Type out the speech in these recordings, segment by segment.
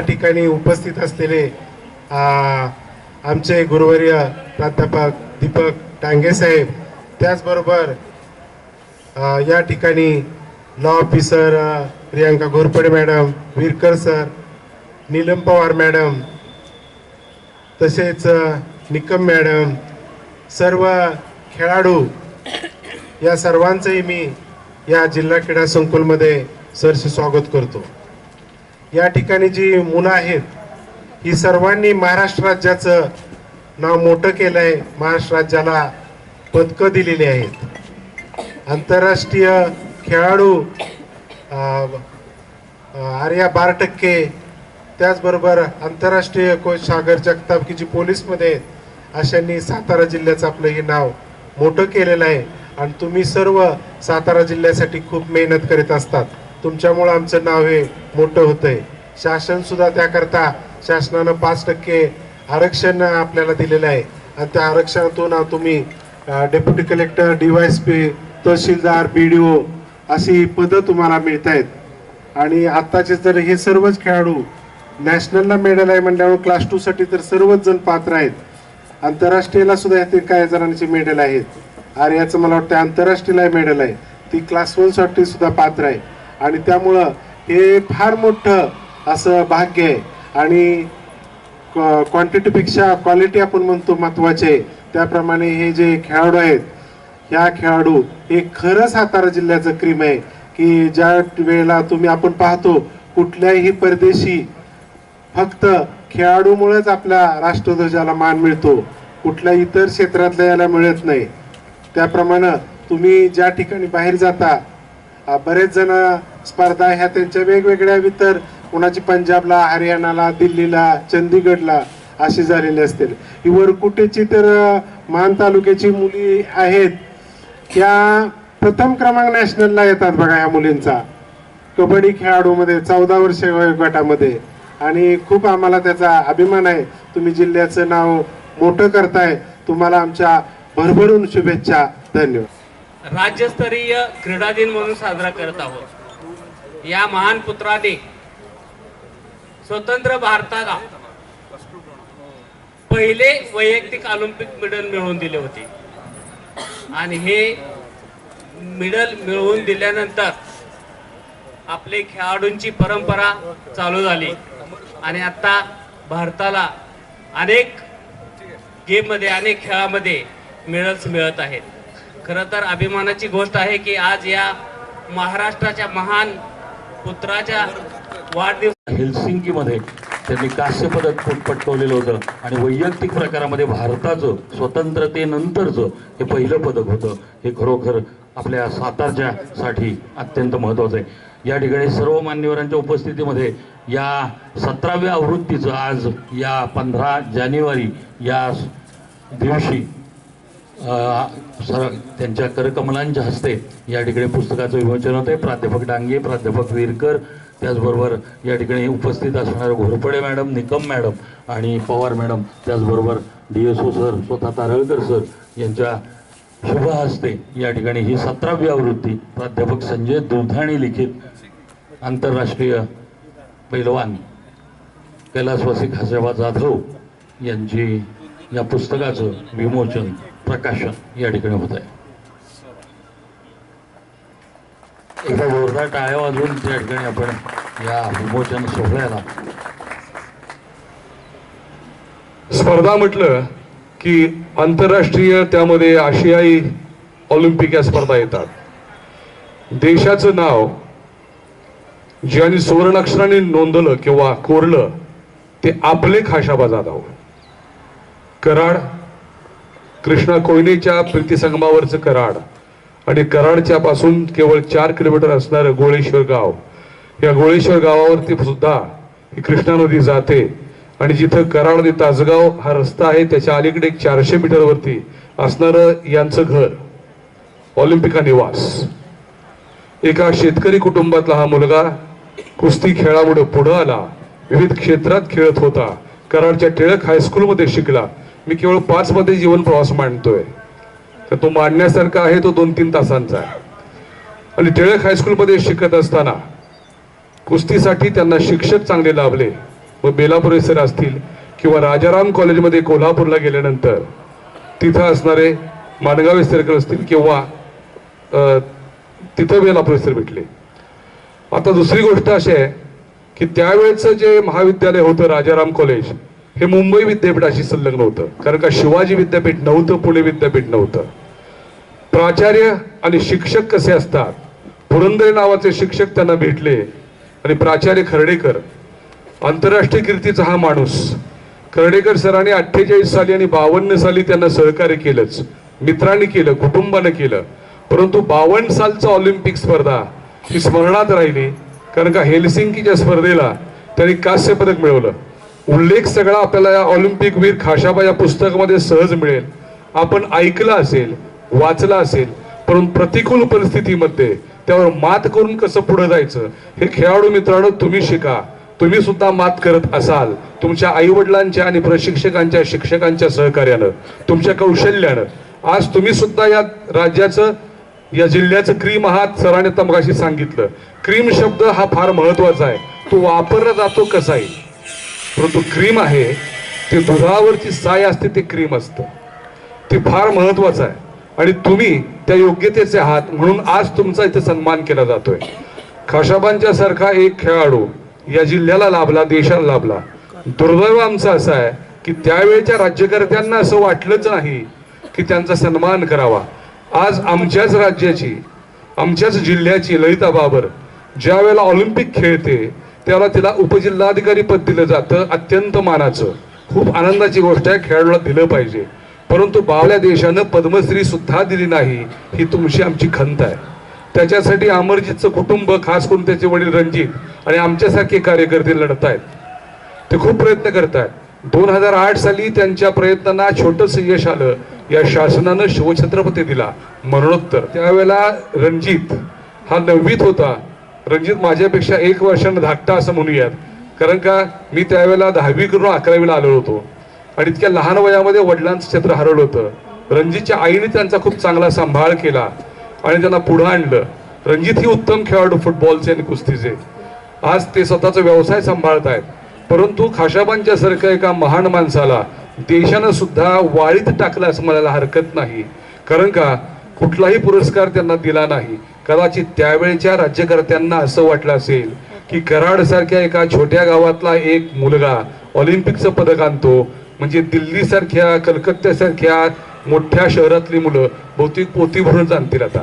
या ठिकाणी उपस्थित असलेले आमचे गुरुवर्य प्राध्यापक दीपक टांगे साहेब त्याचबरोबर या ठिकाणी law officer Priyanka Ghorpade madam Virkar sir Neelam Pawar madam तसेच निकम मॅडम सर्व खेळाडू या सर्वांचंही मी या जिल्हा क्रीडा संकुलमध्ये सरसे स्वागत करतो. या ठिकाणी जी मुलं आहेत ही सर्वांनी महाराष्ट्र राज्याचं नाव मोठं केलं आहे महाराष्ट्र राज्याला पदकं दिलेली आहेत. आंतरराष्ट्रीय खेळाडू आर्या बार टक्के त्याचबरोबर आंतरराष्ट्रीय कोच सागर जगताप की जी पोलीसमध्ये आहेत. अशांनी सातारा जिल्ह्याचं आपलं हे नाव मोठं केलेलं आहे. आणि तुम्ही सर्व सातारा जिल्ह्यासाठी खूप मेहनत करीत असतात. तुमच्यामुळं आमचं नाव हे मोठं होतंय. शासन सुद्धा त्याकरता शासनानं पाच टक्के आरक्षण आपल्याला दिलेलं आहे. आणि त्या आरक्षणातून तुम्ही डेप्युटी कलेक्टर डीवायएसपी तहसीलदार बी डी ओ अशी पदं तुम्हाला मिळत आहेत आणि आत्ताचे तर हे सर्वच खेळाडू नॅशनलला मेडल आहे म्हणल्यावर क्लास टूसाठी तर सर्वच जण पात्र आहेत. आंतरराष्ट्रीयला सुद्धा यातील काही जणांचे मेडल आहेत. आर्याचं मला वाटतं आंतरराष्ट्रीयला मेडल आहे. ती क्लास वनसाठी सुद्धा पात्र आहे. आणि त्यामुळं हे फार मोठं असं भाग्य आहे. आणि क्वांटिटीपेक्षा क्वालिटी आपण म्हणतो महत्त्वाचे आहे त्याप्रमाणे हे जे खेळाडू आहेत ह्या खेळाडू हे खरं सातारा जिल्ह्याचं क्रीम आहे की ज्या वेळेला तुम्ही आपण पाहतो कुठल्याही परदेशी फक्त खेळाडूमुळेच आपल्या राष्ट्रध्वजाला मान मिळतो कुठल्या इतर क्षेत्रातल्या याला मिळत नाही. त्याप्रमाणे तुम्ही ज्या ठिकाणी बाहेर जाता बरेच जण स्पर्धा ह्या त्यांच्या वेगवेगळ्या इतर कोणाची पंजाबला हरियाणाला दिल्लीला चंदीगडला अशी झालेली असतील. ही वरकुटेची तर मान तालुक्याची मुली आहेत. त्या प्रथम क्रमांक नॅशनलला येतात बघा ह्या मुलींचा. कबड्डी खेळाडूमध्ये चौदा वर्ष गटामध्ये. आणि खूप आम्हाला त्याचा अभिमान आहे. तुम्ही जिल्ह्याचं नाव मोठं करताय. तुम्हाला आमच्या भरभरून शुभेच्छा. धन्यवाद. राज्यस्तरीय क्रीडा दिन म्हणून साजरा करत आहोत. या महान पुत्राने स्वतंत्र भारताला पहिले वैयक्तिक ऑलिम्पिक मेडल मिळवून दिले होते. आणि हे मेडल मिळवून दिल्यानंतर आपले खेळाडूंची परंपरा चालू झाली. आणि आता भारताला अनेक गेममध्ये अनेक खेळामध्ये मेडल्स मिळत आहेत. खरं तर अभिमानाची गोष्ट आहे की आज या महाराष्ट्राच्या महान पुत्राच्या वाढदिवस हेल्सिंकीमध्ये त्यांनी कांस्य पदक पटकवलेलं होतं आणि वैयक्तिक प्रकारामध्ये भारताचं स्वतंत्रतेनंतरचं हे पहिलं पदक होतं. हे खरोखर आपल्या सातारच्या साठी अत्यंत महत्त्वाचं आहे. या ठिकाणी सर्व मान्यवरांच्या उपस्थितीमध्ये या सतराव्या आवृत्तीचं आज या पंधरा जानेवारी या दिवशी सर त्यांच्या करकमलांच्या हस्ते या ठिकाणी पुस्तकाचं विमोचन होतं आहे प्राध्यापक डांगे प्राध्यापक विरकर त्याचबरोबर या ठिकाणी उपस्थित असणारे घोरपडे मॅडम निकम मॅडम आणि पवार मॅडम त्याचबरोबर डी एस ओ सर स्वतः तारळकर सर यांच्या शुभ हस्ते या ठिकाणी ही सतरावी आवृत्ती प्राध्यापक संजय दुधाणी लिखित आंतरराष्ट्रीय पैलवान कैलासवासी खासेबा जाधव यांची या पुस्तकाचं विमोचन प्रकाशन या ठिकाणी होत आहे. एका जोरदार टाळ्या वाजवून त्या ठिकाणी आपण या विमोचन सोहळ्याला स्पर्धा म्हटलं की आंतरराष्ट्रीय त्यामध्ये आशियाई ऑलिम्पिक या स्पर्धा येतात. देशाचं नाव ज्यांनी सुवर्णाक्षराने नोंदलं किंवा कोरलं ते आपले खाशाबा जाधव कराड कृष्णा कोयनेच्या प्रीतीसंगमावरचं कराड. आणि कराडच्या पासून केवळ चार किलोमीटर असणारं गोळेश्वर गाव. या गोळेश्वर गावावरती सुद्धा ही कृष्णा नदी जाते. आणि जिथं कराड ते तासगाव हा रस्ता आहे त्याच्या अलीकडे एक चारशे मीटरवरती असणारं यांचं घर. ऑलिम्पिका निवास. एका शेतकरी कुटुंबातला हा मुलगा कुस्ती खेळामुळे पुढं आला. विविध क्षेत्रात खेळत होता. कराडच्या टिळक हायस्कूलमध्ये शिकला. मी केवळ पाचमध्ये जीवन प्रवास मांडतोय. तर तो मांडण्यासारखा आहे तो दोन तीन तासांचा आहे. आणि टिळक हायस्कूलमध्ये शिकत असताना कुस्तीसाठी त्यांना शिक्षक चांगले लाभले. व बेला सर असतील किंवा राजाराम कॉलेजमध्ये कोल्हापूरला गेल्यानंतर तिथं असणारे माणगावे सर्कल असतील किंवा तिथं बेला सर भेटले. आता दुसरी गोष्ट अशी आहे की त्यावेळेचं जे महाविद्यालय होतं राजाराम कॉलेज हे मुंबई विद्यापीठाशी संलग्न होतं. कारण का शिवाजी विद्यापीठ नव्हतं पुणे विद्यापीठ नव्हतं. प्राचार्य आणि शिक्षक कसे असतात? पुरंदरे नावाचे शिक्षक त्यांना भेटले. आणि प्राचार्य खर्डेकर आंतरराष्ट्रीय कीर्तीचा हा माणूस. खर्डेकर सरांनी अठ्ठेचाळीस साली आणि बावन्न साली त्यांना सहकार्य केलंच. मित्रांनी केलं कुटुंबानं केलं. परंतु बावन्न सालचं ऑलिम्पिक स्पर्धा ही स्मरणात राहिली. कारण का हेलसिंकीच्या स्पर्धेला त्यांनी कांस्य पदक मिळवलं. उल्लेख सगळा आपल्याला या ऑलिम्पिक वीर खाशाबा या पुस्तकामध्ये सहज मिळेल. आपण ऐकलं असेल वाचलं असेल परंतु प्रतिकूल परिस्थितीमध्ये त्यावर मात करून कसं पुढे जायचं हे खेळाडू मित्रांनो तुम्ही शिका. तुम्ही सुद्धा मात करत असाल तुमच्या आईवडिलांच्या आणि प्रशिक्षकांच्या शिक्षकांच्या सहकार्यानं तुमच्या कौशल्यानं. आज तुम्ही सुद्धा या राज्याचं या जिल्ह्याचं क्रीम आहात सरांनी तमगाशी सांगितलं. क्रीम शब्द हा फार महत्त्वाचा आहे. तो वापरला जातो कसाही परंतु क्रीम आहे ते दुधावरची साय असते ते क्रीम असतं. ते फार महत्वाचं आहे. आणि तुम्ही त्या योग्यतेचे आहात म्हणून आज तुमचा इथे सन्मान केला जातोय. खाशाबांच्या सारखा एक खेळाडू या जिल्ह्याला लाभला देशाला लाभला. दुर्दैव आमचं असं आहे की त्यावेळच्या राज्यकर्त्यांना असं वाटलंच नाही की त्यांचा सन्मान करावा. आज आमच्याच राज्याची आमच्याच जिल्ह्याची ललिता बाबर ज्या वेळेला ऑलिम्पिक खेळते त्यावेळेला तिला उपजिल्हाधिकारी पद दिलं जातं अत्यंत मानाचं. खूप आनंदाची गोष्ट आहे खेळाडूला दिलं पाहिजे. परंतु बावल्या देशानं पद्मश्री सुद्धा दिली नाही ही तुमची आमची खंत आहे. त्याच्यासाठी अमरजीतचं कुटुंब खास करून त्याचे वडील रणजित आणि आमच्यासारखे कार्यकर्ते लढत आहेत ते खूप प्रयत्न करतात दोन हजार आठ साली त्यांच्या प्रयत्नांना छोटस यश आलं. या शासनानं शिवछत्रपती दिला. मरणोत्तर. त्यावेळेला रणजित हा नववीत होता. रणजित माझ्यापेक्षा एक वर्षानं धाकटा असं म्हणूयात. कारण का मी त्यावेळेला दहावी करून अकरावीला आलो होतो. आणि इतक्या लहान वयामध्ये वडिलांचं क्षेत्र हरवलं होतं. रणजितच्या आईने त्यांचा खूप चांगला सांभाळ केला आणि त्यांना पुढं आणलं. रणजित ही उत्तम खेळाडू फुटबॉलचे आणि कुस्तीचे. आज ते स्वतःचा व्यवसाय सांभाळत आहेत परंतु खाशाबांच्या सारख्या एका महान माणसाला देशानं सुद्धा वाळीत टाकलं असं म्हणायला हरकत नाही. कारण का कुठलाही पुरस्कार त्यांना दिला नाही. कदाचित त्यावेळच्या राज्यकर्त्यांना असं वाटलं असेल की कराड सारख्या एका छोट्या गावातला एक मुलगा ऑलिम्पिकचं पदक आणतो. म्हणजे दिल्लीसारख्या कलकत्त्यासारख्या मोठ्या शहरातली मुलं बहुतेक पोती भरून आणतील आता.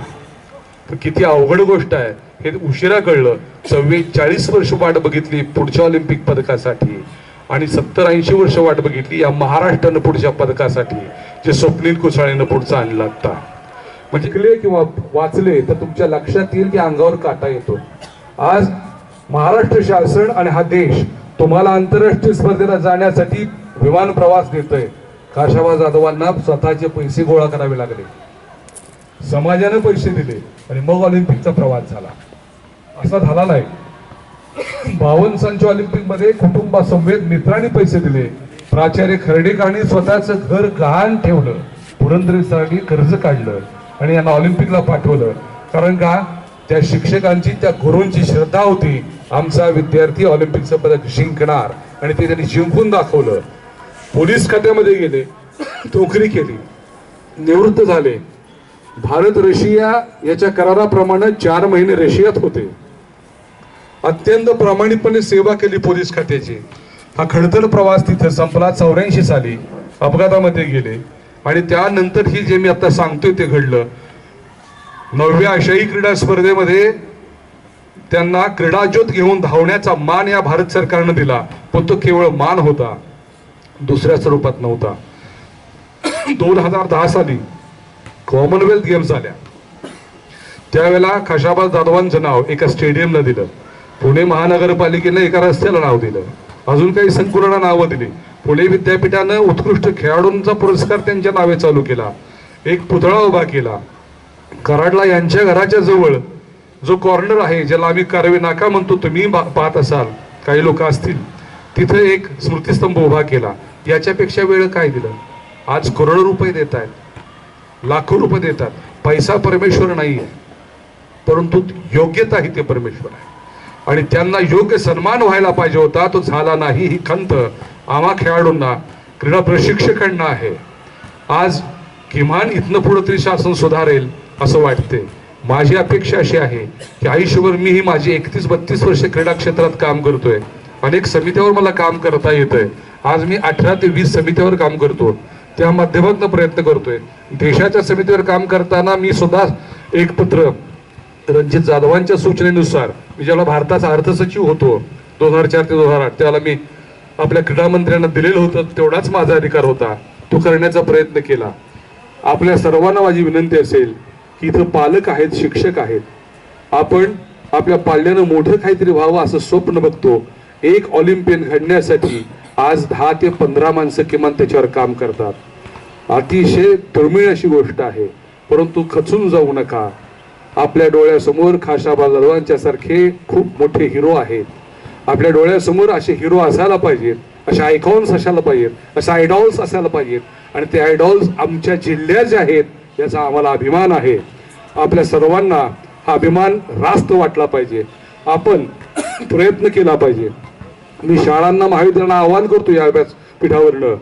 तर किती अवघड गोष्ट आहे. हे उशिरा कळलं. चव्वेचाळीस चाळीस वर्ष वाट बघितली पुढच्या ऑलिम्पिक पदकासाठी. आणि सत्तर ऐंशी वर्ष वाट बघितली या महाराष्ट्रानं पुढच्या पदकासाठी जे स्वप्नील कुसाळेनं पुढचं आणलं आता. म्हणजे किंवा वाचले तर तुमच्या लक्षात येईल की अंगावर काटा येतो. आज महाराष्ट्र शासन आणि हा देश तुम्हाला आंतरराष्ट्रीय स्पर्धेला जाण्यासाठी विमान प्रवास देतोय. काशाबा जाधवांना स्वतःचे पैसे गोळा करावे लागले. समाजाने पैसे दिले आणि मग ऑलिम्पिकचा प्रवास झाला. असा झाला नाही. बावन सालच्या ऑलिम्पिकमध्ये कुटुंबासमवेत मित्रांनी पैसे दिले. प्राचार्य खर्डेकरांनी स्वतःचं घर गहाण ठेवलं. पुरंदरेसाठी कर्ज काढलं. आणि यांना ऑलिम्पिकला पाठवलं. कारण का? त्या शिक्षकांची त्या गुरूंची श्रद्धा होती आमचा विद्यार्थी ऑलिम्पिकचं पदक जिंकणार. आणि ते त्यांनी जिंकून दाखवलं. पोलीस खात्यामध्ये गेले नोकरी केली निवृत्त झाले. भारत रशिया याच्या कराराप्रमाणे चार महिने रशियात होते. अत्यंत प्रामाणिकपणे सेवा केली पोलीस खात्याची. हा खडतर प्रवास तिथे संपला चौऱ्याऐंशी साली अपघातामध्ये गेले. आणि त्यानंतर ही जे मी आता सांगतोय ते घडलं. नवव्या आशियाई क्रीडा स्पर्धेमध्ये त्यांना क्रीडाज्योत घेऊन धावण्याचा मान या भारत सरकारनं दिला. पण तो केवळ मान होता दुसऱ्या स्वरूपात नव्हता. दोन हजार दहा साली कॉमनवेल्थ गेम्स झाल्या. त्यावेळेला खशाबा जाधवांचं नाव एका स्टेडियमला दिलं. पुणे महानगरपालिकेनं एका रस्त्याला नाव दिलं. अजून काही संकुलांना नावं दिली. पुणे विद्यापीठानं उत्कृष्ट खेळाडूंचा पुरस्कार त्यांच्या नावे चालू केला. एक पुतळा उभा केला. कराडला यांच्या घराच्या जवळ जो कॉर्नर आहे ज्याला आम्ही कारवे नाका म्हणतो तुम्ही बा- पाहत असाल. काही लोक असतील. तिथं एक स्मृतिस्तंभ उभा केला. याच्यापेक्षा वेळ काय दिलं? आज करोडो रुपये देत आहेत. लाखो रुपये देतात पैसा परमेश्वर नाही आहे परंतु योग्यता ही ते परमेश्वर आहे. आणि त्यांना योग्य सन्मान व्हायला पाहिजे होता तो झाला नाही ही खंत. आम्हा खेळाडूंना क्रीडा प्रशिक्षकांना आहे. आज किमान इथनं पुढं तरी शासन सुधारेल असं वाटते माझी अपेक्षा अशी आहे की आयुष्यभर मी ही माझी एकतीस बत्तीस वर्ष क्रीडा क्षेत्रात काम करतोय. अनेक समित्यावर मला काम करता येतंय. आज मी अठरा ते वीस समित्यावर काम करतो त्या माध्यमातून प्रयत्न करतोय. देशाच्या समितीवर काम करताना मी सुद्धा एक पत्र रणजित जाधवांच्या सूचनेनुसार मी ज्याला भारताचा अर्थसचिव होतो दोन हजार चार ते दोन हजार आठ त्याला मी आपल्या क्रीडा मंत्र्यांना दिलेलं होतं तेवढाच माझा अधिकार होता. तो करण्याचा प्रयत्न केला. आपल्या सर्वांना माझी विनंती असेल की इथं पालक आहेत शिक्षक आहेत. आपण आपल्या पाल्यानं मोठं काहीतरी व्हावं असं स्वप्न बघतो. एक ऑलिम्पियन घडण्यासाठी आज दहा ते पंधरा माणसं किमान त्याच्यावर काम करतात. अतिशय दुर्मिळ अशी गोष्ट आहे. परंतु खचून जाऊ नका. आपल्या डोळ्यासमोर खाशाबा जाधवांच्या सारखे खूप मोठे हिरो आहेत. आपल्या डोळ्यासमोर असे हिरो असायला पाहिजेत असे आयकॉन्स असायला पाहिजेत असे आयडॉल्स असायला पाहिजेत. आणि ते आयडॉल्स आमच्या जिल्ह्यात जे आहेत याचा आम्हाला अभिमान आहे. आपल्या सर्वांना हा अभिमान रास्त वाटला पाहिजे. आपण प्रयत्न केला पाहिजे. मी शाळांना महाविद्यालयांना आवाहन करतो या व्यासपीठावरनं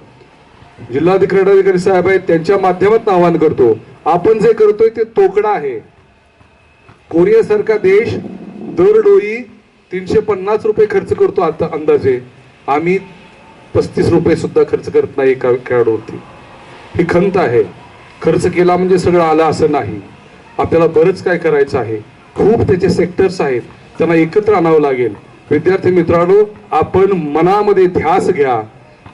जिल्हाधिकारी क्रीडाधिकारी साहेब आहेत त्यांच्या माध्यमातून आवाहन करतो. आपण जे करतोय ते तोकडा आहे. कोरियासारखा देश दरडोई तीनशे पन्नास रुपये खर्च करतो आता अंदाजे. आम्ही पस्तीस रुपये सुद्धा खर्च करत नाही एका खेळाडूवरती ही खंत आहे. खर्च केला म्हणजे सगळं आलं असं नाही. आपल्याला बरंच काय करायचं आहे. खूप त्याचे सेक्टर्स आहेत. त्यांना एकत्र आणावं लागेल. विद्यार्थी मित्रांनो आपण मनामध्ये ध्यास घ्या.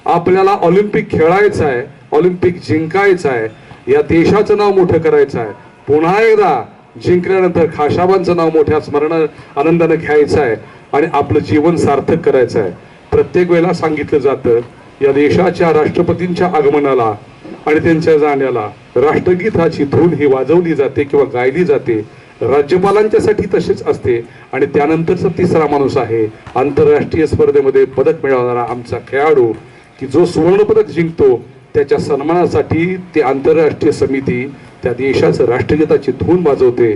आपल्याला ऑलिम्पिक खेळायचं आहे ऑलिम्पिक जिंकायचं आहे. या देशाचं नाव मोठं करायचं आहे. पुन्हा एकदा जिंकल्यानंतर खाशाबांचं नाव मोठ्या स्मरण आनंदानं घ्यायचं आहे आणि आपलं जीवन सार्थक करायचं आहे. प्रत्येक वेळेला सांगितलं जातं या देशाच्या राष्ट्रपतींच्या आगमनाला आणि त्यांच्या जाण्याला राष्ट्रगीताची धून ही वाजवली जाते किंवा गायली जाते. राज्यपालांच्यासाठी तसेच असते आणि त्यानंतरचा तिसरा माणूस आहे. आंतरराष्ट्रीय स्पर्धेमध्ये पदक मिळवणारा आमचा खेळाडू की जो सुवर्णपदक जिंकतो त्याच्या सन्मानासाठी ती आंतरराष्ट्रीय समिती त्या देशाचं राष्ट्रगीताची धून वाजवते.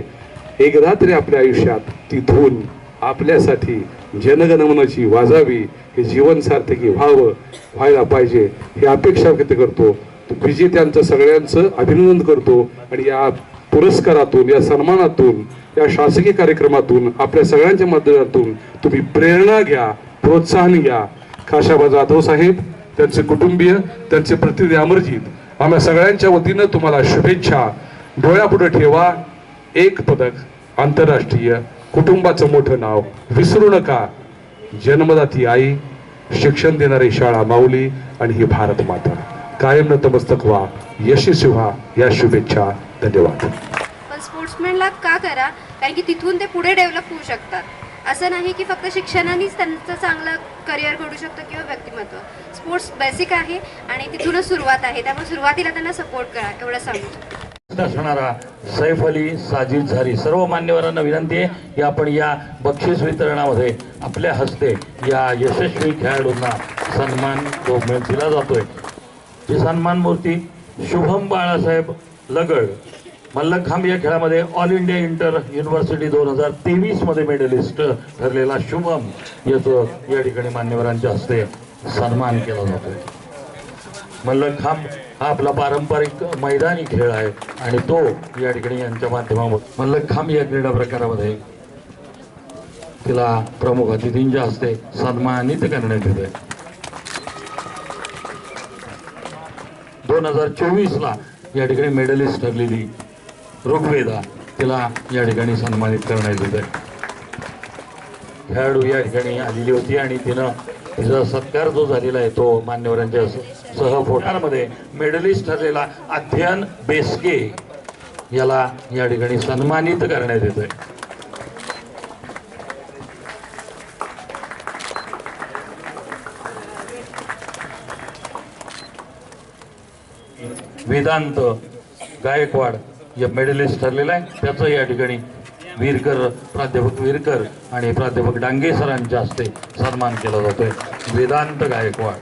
एकदा तरी आपल्या आयुष्यात ती धून आपल्यासाठी जनगणमनाची वाजावी हे जीवन सार्थकी व्हावं व्हायला पाहिजे ही अपेक्षा व्यक्त करतो. विजेत्यांचं सगळ्यांचं अभिनंदन करतो आणि या पुरस्कारातून या सन्मानातून या शासकीय कार्यक्रमातून आपल्या सगळ्यांच्या माध्यमातून तुम्ही प्रेरणा घ्या प्रोत्साहन घ्या. खाशाबा जाधव साहेब त्यांचे कुटुंबीय त्यांचे प्रतिनिधी अमरजीत आम्हा सगळ्यांच्या वतीनं तुम्हाला शुभेच्छा. डोळ्यापुढे ठेवा एक पदक आंतरराष्ट्रीय कुटुंबाचं मोठं नाव विसरू नका. जन्मदाती आई शिक्षण देणारी शाळा माऊली आणि ही भारत माता. कायम नतमस्तक व्हा यशस्वी व्हा या शुभेच्छा. धन्यवाद. पण स्पोर्ट्समॅनला का करा? कारण की तिथून ते पुढे डेव्हलप होऊ शकतात. असं नाही की फक्त शिक्षणानेच त्यांचं चांगलं करिअर घडू शकतं किंवा व्यक्तिमत्व. स्पोर्ट्स बेसिक आहे आणि तिथूनच सुरुवात आहे. त्यामुळे सुरुवातीला त्यांना सपोर्ट करा एवढं सांगू. असणारा सैफ अली साजिद झारी सर्व मान्यवरांना विनंती आहे की आपण या बक्षीस वितरणामध्ये आपल्या हस्ते या यशस्वी खेळाडूंना सन्मान तो मिळ- दिला जातोय. ही सन्मान मूर्ती शुभम बाळासाहेब लगड मल्लखांब या खेळामध्ये ऑल इंडिया इंटर युनिव्हर्सिटी दोन हजार तेवीसमध्ये मेडलिस्ट ठरलेला शुभम याचं या ठिकाणी मान्यवरांच्या हस्ते सन्मान केला जातोय मल्लखांब हा आपला पारंपरिक मैदानी खेळ आहे आणि तो या ठिकाणी यांच्या माध्यमातून मल्लखांब या क्रीडा प्रकारामध्ये तिला प्रमुख अतिथींच्या हस्ते सन्मानित करण्यात येते. दोन हजार चोवीस ला या ठिकाणी मेडलिस्ट ठरलेली ऋग्वेदा तिला या ठिकाणी सन्मानित करण्यात येते खेळाडू या ठिकाणी आलेली होती आणि तिनं तिचा सत्कार जो झालेला आहे तो मान्यवरांच्या सहफोटांमध्ये सह फोटांमध्ये मेडलिस्ट ठरलेला अध्ययन बेसके याला या ठिकाणी सन्मानित करण्यात येतोय. वेदांत गायकवाड मेडलिस्ट ठरलेला आहे त्याचं या ठिकाणी वीरकर प्राध्यापक वीरकर आणि प्राध्यापक डांगे सरांच्या हस्ते सन्मान केला जातोय. वेदांत गायकवाड.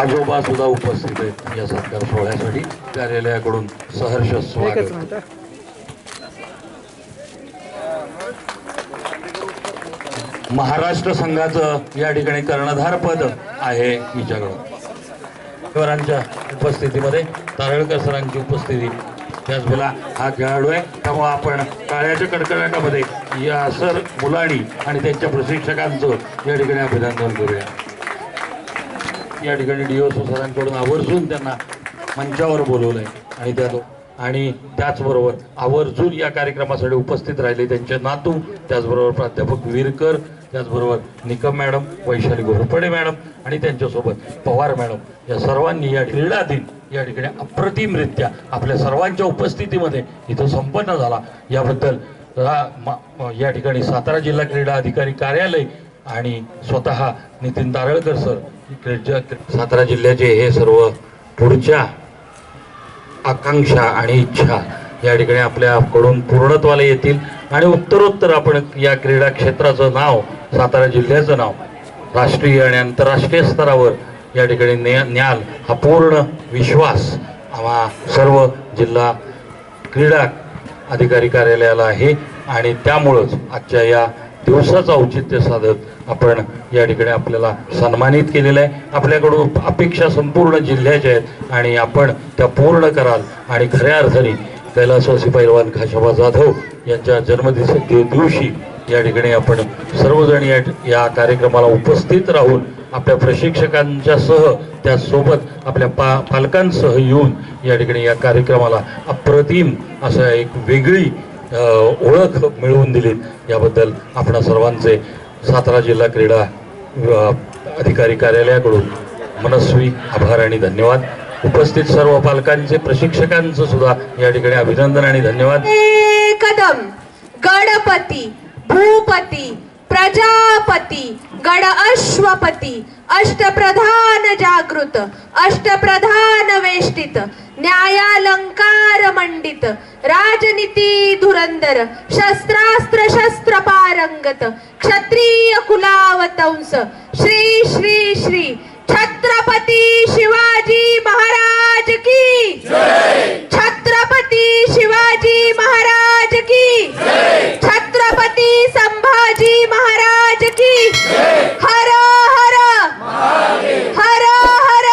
आजोबा सुद्धा उपस्थित आहेत या सत्कार सोहळ्यासाठी. कार्यालयाकडून सहर्ष स्वागत. महाराष्ट्र संघाचं या ठिकाणी कर्णधार पद आहे हिच्याकडं. उपस्थितीमध्ये तारळकर सरांची उपस्थिती त्याच बोला हा खेळाडू आहे. त्यामुळे आपण काळ्याच्या कडकडाटामध्ये या सर मुलाणी आणि त्यांच्या प्रशिक्षकांचं या ठिकाणी अभिनंदन करूया. या ठिकाणी डीओसो सरांकडून आवर्जून त्यांना मंचावर बोलवलंय. आणि त्या आणि त्याचबरोबर आवर्जून या कार्यक्रमासाठी उपस्थित राहिले त्यांचे नातू त्याचबरोबर प्राध्यापक विरकर त्याचबरोबर निकम मॅडम वैशाली घोरपडे मॅडम आणि त्यांच्यासोबत पवार मॅडम या सर्वांनी या क्रीडा दिन या ठिकाणी अप्रतिमरित्या आपल्या सर्वांच्या उपस्थितीमध्ये इथं संपन्न झाला. याबद्दल या ठिकाणी सातारा जिल्हा क्रीडा अधिकारी कार्यालय आणि स्वतः नितीन तारळकर सर सातारा जिल्ह्याचे हे सर्व पुढच्या आकांक्षा आणि इच्छा या ठिकाणी आपल्याकडून पूर्णत्वाला येतील. आणि उत्तरोत्तर आपण या क्रीडा क्षेत्राचं नाव सातारा जिल्ह्याचं नाव राष्ट्रीय आणि आंतरराष्ट्रीय स्तरावर या ठिकाणी ने न्याल हा पूर्ण विश्वास आम्हा सर्व जिल्हा क्रीडा अधिकारी कार्यालयाला आहे. आणि त्यामुळंच आजच्या या दिवसाचं औचित्य साधत आपण या ठिकाणी आपल्याला सन्मानित केलेलं आहे. आपल्याकडून अपेक्षा संपूर्ण जिल्ह्याच्या आहेत आणि आपण त्या पूर्ण कराल. आणि खऱ्या अर्थाने कैलासवासी पैलवान खाशाबा जाधव यांच्या जन्मदिवस दिवशी या ठिकाणी आपण सर्वजण या या कार्यक्रमाला उपस्थित राहून आपल्या प्रशिक्षकांच्या सह त्यासोबत आपल्या पा पालकांसह येऊन या ठिकाणी या कार्यक्रमाला अप्रतिम असं एक वेगळी ओळख मिळवून दिलीत. याबद्दल आपणा सर्वांचे सातारा जिल्हा क्रीडा अधिकारी कार्यालयाकडून मनस्वी आभार आणि धन्यवाद. उपस्थित सर्व पालकांचे प्रशिक्षकांचं सुद्धा या ठिकाणी अभिनंदन आणि धन्यवाद. कदम गणपती भूपती प्रजापती गण अश्वपती अष्टप्रधान जागृत अष्टप्रधान वेष्टित न्यायालंकार मंडित राजनीती धुरंदर शस्त्रास्त्र शस्त्र पारंगत क्षत्रिय कुलावतंस श्री श्री श्री छत्रपती शिवाजी महाराज की। छत्रपती शिवाजी महाराज की। छत्रपती संभाजी महाराज की। हर हर हर हर